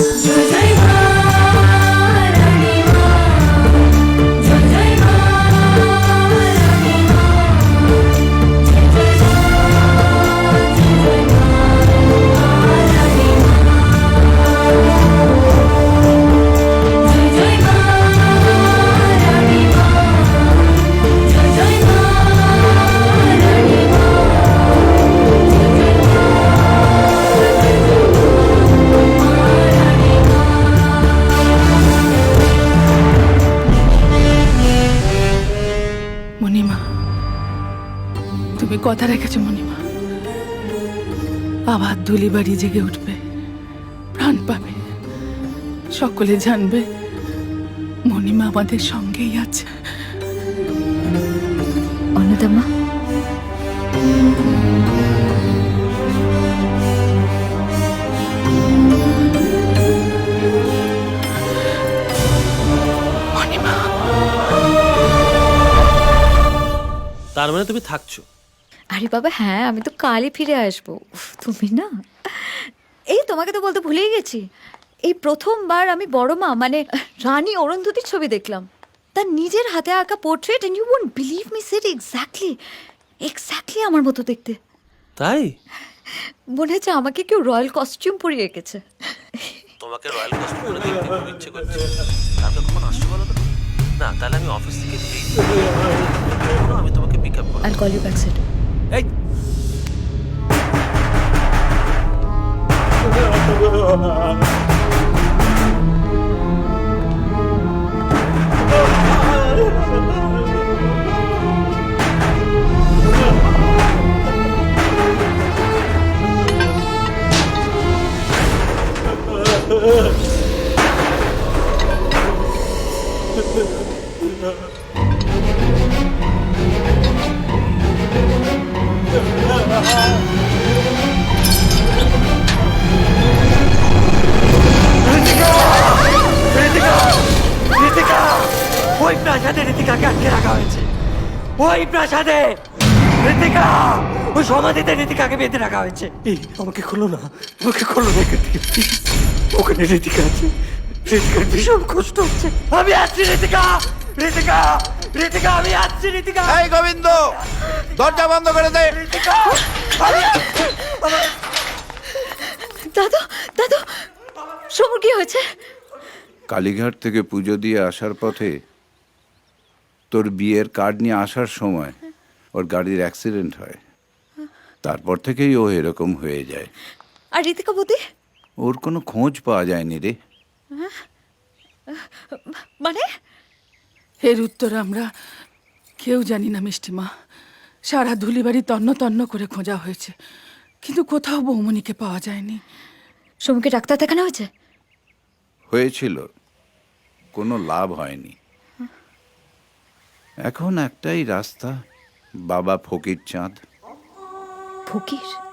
Susan. কথা রেখেছো মণিমা। আবার দুলি বাড়ি জেগে উঠবে প্রাণ পাবে সকলে জানবে মণিমা আমাদের সঙ্গেই আছে। অন্নদামা? মণিমা। তার মানে তুমি থাকছো। আরে বাবা হ্যাঁ আমি তো কালই ফিরে আসব। তুমি না? এই তোমাকে তো বলতে ভুলেই গেছি। এই প্রথমবার আমি বড় মা মানে রানী অরুন্ধতির ছবি দেখলাম। তার নিজের হাতে আঁকা portrait and you won't believe me set exactly exactly আমার মতো দেখতে। তাই? মনে হচ্ছে আমাকে কেউ রয়্যাল কস্টিউম পরিয়ে রেখেছে তোমাকে রয়্যাল কস্টিউম করে দেখতে খুব ইচ্ছে করছে। কালকে কখন আসছো বলো তো? না তাহলে আমি অফিস থেকে ফ্রি আমি তোমাকে পিক আপ করব I call you back set Ê. রীতিকাকে আটকে রাখা হয়েছে ওই প্রাসাদে রীতিকা ওই সমাধিতে রীতিকাকে বেঁধে রাখা হয়েছে এই আমাকে খোলো না আমাকে খোলো না ওখানে রীতিকা আছে রীতিকার ভীষণ কষ্ট হচ্ছে আমি আসছি রীতিকা রীতিকা রীতিকা আমি আসছি রীতিকা এই গোবিন্দ দরজা বন্ধ করে দে। আসছি। দাদু দাদু সমর কি হয়েছে? কালীঘাট থেকে পুজো দিয়ে আসার পথে তোর বিয়ের কার্ড নিয়ে আসার সময় ওর গাড়ির অ্যাক্সিডেন্ট হয়। তারপর থেকেই ও এরকম হয়ে যায়। আর রীতিকা বৌদি? ওর কোনো খোঁজ পাওয়া যায়নি রে। মানে? এর উত্তর আমরা কেউ জানি না মিষ্টিমা সারা ধুলিবাড়ি তন্ন তন্ন করে খোঁজা হয়েছে। কিন্তু কোথাও বৌমনিকে পাওয়া যায়নি। সমুকে ডাক্তার দেখানো হয়েছে? হয়েছিল। কোনো লাভ হয়নি। এখন একটাই রাস্তা বাবা ফকির চাঁদ। ফকির?